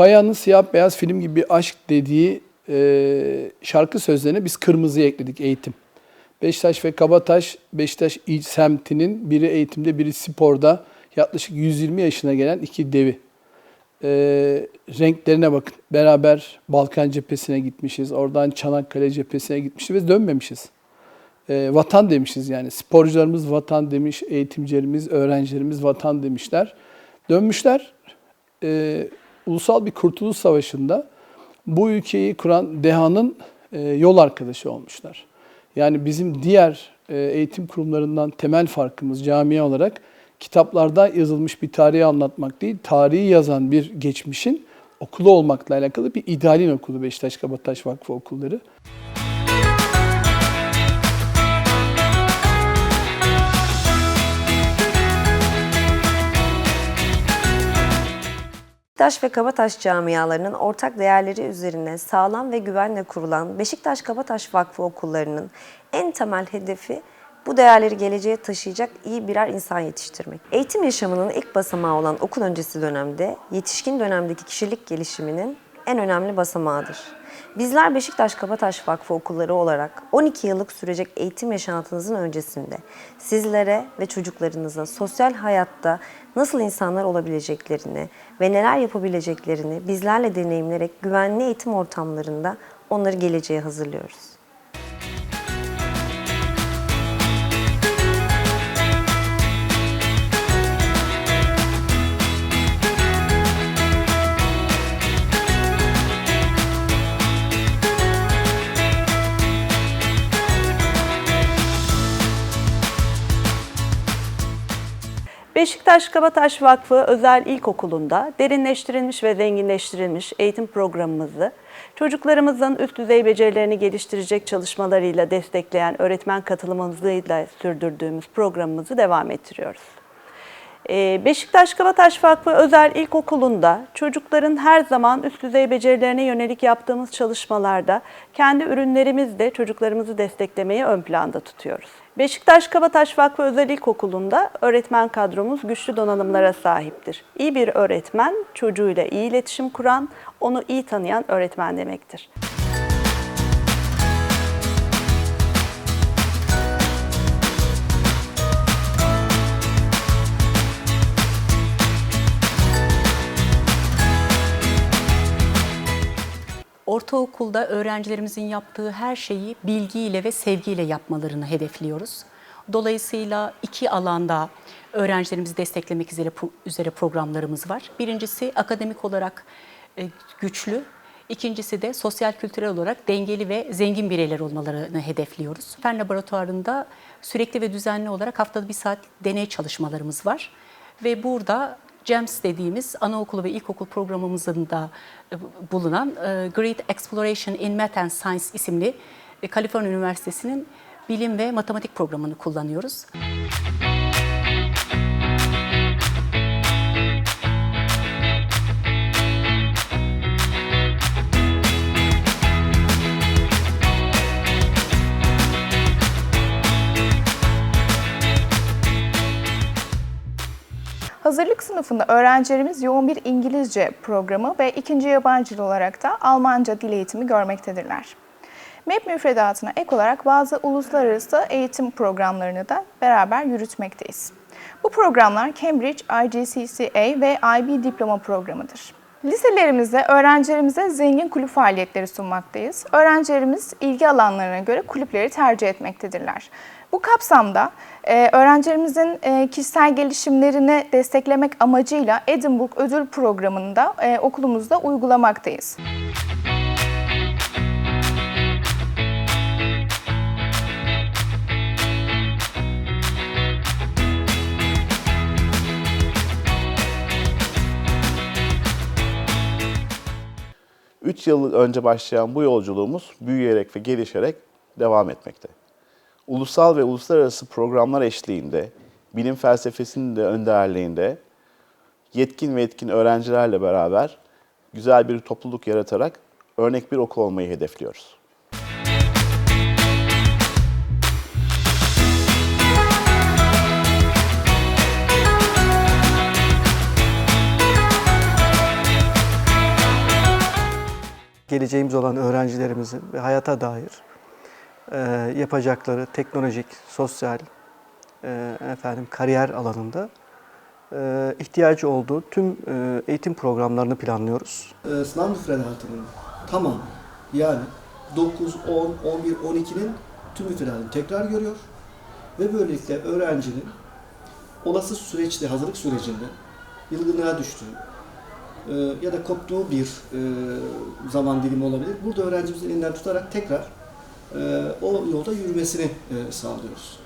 Kaya'nın siyah beyaz film gibi bir aşk dediği e, şarkı sözlerine biz kırmızı ekledik eğitim. Beşiktaş ve Kabataş, Beşiktaş il semtinin biri eğitimde biri sporda yaklaşık 120 yaşına gelen iki devi. E, renklerine bakın. Beraber Balkan cephesine gitmişiz. Oradan Çanakkale cephesine gitmişiz ve dönmemişiz. E, vatan demişiz yani. Sporcularımız vatan demiş, eğitimcilerimiz, öğrencilerimiz vatan demişler. Dönmüşler. E, ulusal bir kurtuluş savaşında bu ülkeyi kuran dehanın e, yol arkadaşı olmuşlar. Yani bizim diğer e, eğitim kurumlarından temel farkımız camia olarak kitaplarda yazılmış bir tarihi anlatmak değil, tarihi yazan bir geçmişin okulu olmakla alakalı bir idealin okulu Beşiktaş Kabataş Vakfı okulları. Beşiktaş ve Kabataş camialarının ortak değerleri üzerine sağlam ve güvenle kurulan Beşiktaş Kabataş Vakfı okullarının en temel hedefi bu değerleri geleceğe taşıyacak iyi birer insan yetiştirmek. Eğitim yaşamının ilk basamağı olan okul öncesi dönemde yetişkin dönemdeki kişilik gelişiminin en önemli basamağıdır. Bizler Beşiktaş Kabataş Vakfı okulları olarak 12 yıllık sürecek eğitim yaşantınızın öncesinde sizlere ve çocuklarınıza sosyal hayatta nasıl insanlar olabileceklerini ve neler yapabileceklerini bizlerle deneyimlerek güvenli eğitim ortamlarında onları geleceğe hazırlıyoruz. Beşiktaş Kabataş Vakfı Özel İlkokulu'nda derinleştirilmiş ve zenginleştirilmiş eğitim programımızı çocuklarımızın üst düzey becerilerini geliştirecek çalışmalarıyla destekleyen öğretmen katılımımızıyla sürdürdüğümüz programımızı devam ettiriyoruz. Ee, Beşiktaş Kabataş Vakfı Özel İlkokulu'nda çocukların her zaman üst düzey becerilerine yönelik yaptığımız çalışmalarda kendi ürünlerimizle çocuklarımızı desteklemeyi ön planda tutuyoruz. Beşiktaş Kabataş Vakfı Özel İlkokulu'nda öğretmen kadromuz güçlü donanımlara sahiptir. İyi bir öğretmen, çocuğuyla iyi iletişim kuran, onu iyi tanıyan öğretmen demektir. Ortaokulda öğrencilerimizin yaptığı her şeyi bilgiyle ve sevgiyle yapmalarını hedefliyoruz. Dolayısıyla iki alanda öğrencilerimizi desteklemek üzere, üzere programlarımız var. Birincisi akademik olarak e, güçlü, ikincisi de sosyal kültürel olarak dengeli ve zengin bireyler olmalarını hedefliyoruz. Fen laboratuvarında sürekli ve düzenli olarak haftada bir saat deney çalışmalarımız var. Ve burada GEMS dediğimiz anaokulu ve ilkokul programımızın da e, bulunan e, Great Exploration in Math and Science isimli e, Kaliforniya Üniversitesi'nin bilim ve matematik programını kullanıyoruz. Hazırlık sınıfında öğrencilerimiz yoğun bir İngilizce programı ve ikinci yabancı dil olarak da Almanca dil eğitimi görmektedirler. MEP müfredatına ek olarak bazı uluslararası eğitim programlarını da beraber yürütmekteyiz. Bu programlar Cambridge IGCSE ve IB diploma programıdır. Liselerimizde öğrencilerimize zengin kulüp faaliyetleri sunmaktayız. Öğrencilerimiz ilgi alanlarına göre kulüpleri tercih etmektedirler. Bu kapsamda e, öğrencilerimizin e, kişisel gelişimlerini desteklemek amacıyla Edinburgh Ödül Programı'nı da e, okulumuzda uygulamaktayız. Üç yıl önce başlayan bu yolculuğumuz büyüyerek ve gelişerek devam etmekte. Ulusal ve uluslararası programlar eşliğinde, bilim felsefesinin de önderliğinde yetkin ve etkin öğrencilerle beraber güzel bir topluluk yaratarak örnek bir okul olmayı hedefliyoruz. geleceğimiz olan öğrencilerimizin ve hayata dair e, yapacakları teknolojik, sosyal, e, efendim kariyer alanında e, ihtiyacı olduğu tüm e, eğitim programlarını planlıyoruz. e, sınav müfredatının tamam yani 9, 10, 11, 12'nin tüm müfredatını tekrar görüyor ve böylelikle öğrencinin olası süreçte, hazırlık sürecinde yılgınlığa düştüğü e, ya da koptuğu bir e, zaman dilimi olabilir. Burada öğrencimizin elinden tutarak tekrar o yolda yürümesini e, sağlıyoruz.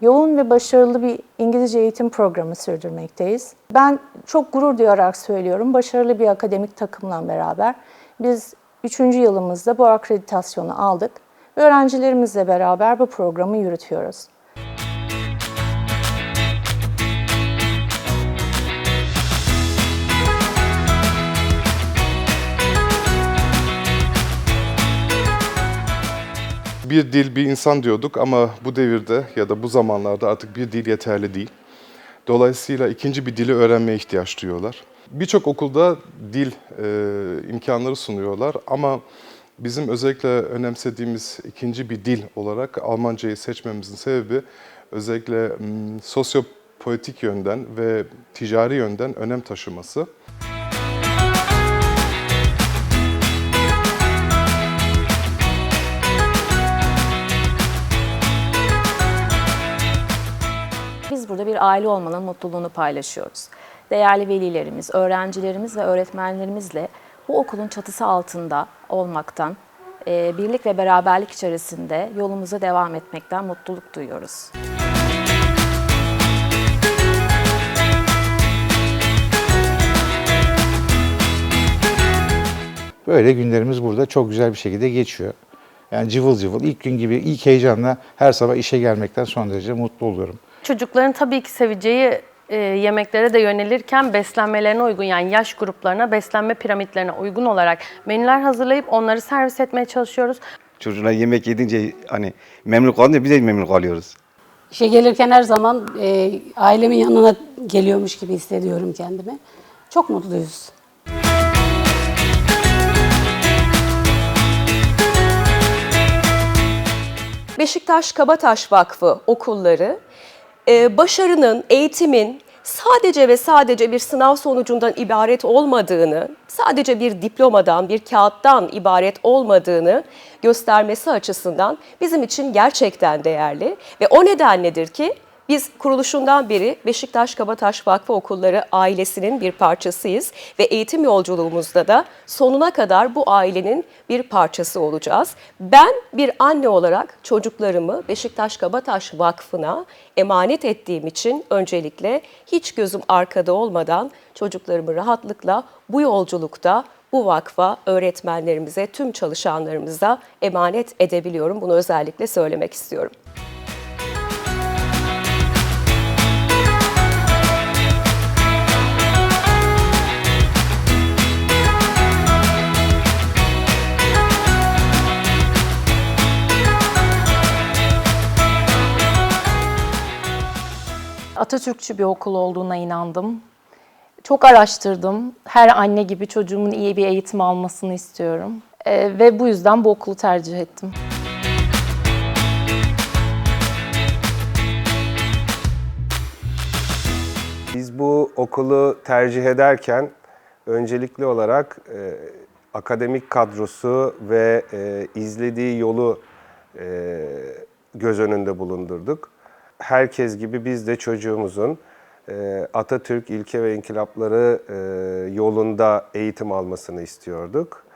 yoğun ve başarılı bir İngilizce eğitim programı sürdürmekteyiz. Ben çok gurur duyarak söylüyorum, başarılı bir akademik takımla beraber biz 3. yılımızda bu akreditasyonu aldık ve öğrencilerimizle beraber bu programı yürütüyoruz. Bir dil bir insan diyorduk ama bu devirde ya da bu zamanlarda artık bir dil yeterli değil. Dolayısıyla ikinci bir dili öğrenmeye ihtiyaç duyuyorlar. Birçok okulda dil e, imkanları sunuyorlar ama bizim özellikle önemsediğimiz ikinci bir dil olarak Almancayı seçmemizin sebebi özellikle sosyopolitik yönden ve ticari yönden önem taşıması. Biz burada bir aile olmanın mutluluğunu paylaşıyoruz. Değerli velilerimiz, öğrencilerimiz ve öğretmenlerimizle bu okulun çatısı altında olmaktan, e, birlik ve beraberlik içerisinde yolumuza devam etmekten mutluluk duyuyoruz. Böyle günlerimiz burada çok güzel bir şekilde geçiyor. Yani cıvıl cıvıl ilk gün gibi ilk heyecanla her sabah işe gelmekten son derece mutlu oluyorum. Çocukların tabii ki seveceği e, yemeklere de yönelirken beslenmelerine uygun yani yaş gruplarına, beslenme piramitlerine uygun olarak menüler hazırlayıp onları servis etmeye çalışıyoruz. Çocuklar yemek yedince hani memnun kalınca biz de memnun kalıyoruz. İşe gelirken her zaman e, ailemin yanına geliyormuş gibi hissediyorum kendimi. Çok mutluyuz. Beşiktaş Kabataş Vakfı okulları e, başarının, eğitimin sadece ve sadece bir sınav sonucundan ibaret olmadığını, sadece bir diplomadan, bir kağıttan ibaret olmadığını göstermesi açısından bizim için gerçekten değerli. Ve o nedenledir ki biz kuruluşundan beri Beşiktaş Kabataş Vakfı Okulları ailesinin bir parçasıyız ve eğitim yolculuğumuzda da sonuna kadar bu ailenin bir parçası olacağız. Ben bir anne olarak çocuklarımı Beşiktaş Kabataş Vakfı'na emanet ettiğim için öncelikle hiç gözüm arkada olmadan çocuklarımı rahatlıkla bu yolculukta bu vakfa, öğretmenlerimize, tüm çalışanlarımıza emanet edebiliyorum. Bunu özellikle söylemek istiyorum. Atatürkçü bir okul olduğuna inandım. Çok araştırdım. Her anne gibi çocuğumun iyi bir eğitim almasını istiyorum. E, ve bu yüzden bu okulu tercih ettim. Biz bu okulu tercih ederken öncelikli olarak e, akademik kadrosu ve e, izlediği yolu e, göz önünde bulundurduk. Herkes gibi biz de çocuğumuzun e, Atatürk ilke ve inkılapları e, yolunda eğitim almasını istiyorduk.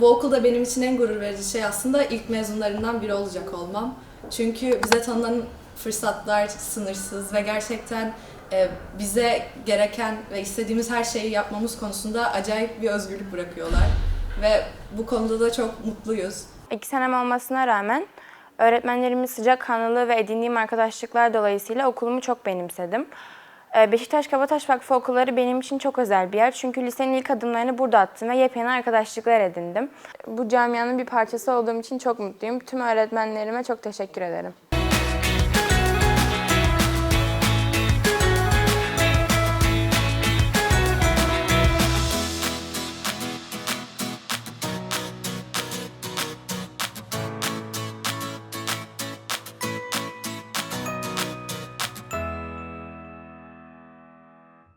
Bu okulda benim için en gurur verici şey aslında ilk mezunlarından biri olacak olmam. Çünkü bize tanınan fırsatlar sınırsız ve gerçekten e, bize gereken ve istediğimiz her şeyi yapmamız konusunda acayip bir özgürlük bırakıyorlar. Ve bu konuda da çok mutluyuz. İki senem olmasına rağmen öğretmenlerimin sıcakkanlılığı ve edindiğim arkadaşlıklar dolayısıyla okulumu çok benimsedim. Ee, Beşiktaş Kabataş Vakfı okulları benim için çok özel bir yer. Çünkü lisenin ilk adımlarını burada attım ve yepyeni arkadaşlıklar edindim. Bu camianın bir parçası olduğum için çok mutluyum. Tüm öğretmenlerime çok teşekkür ederim.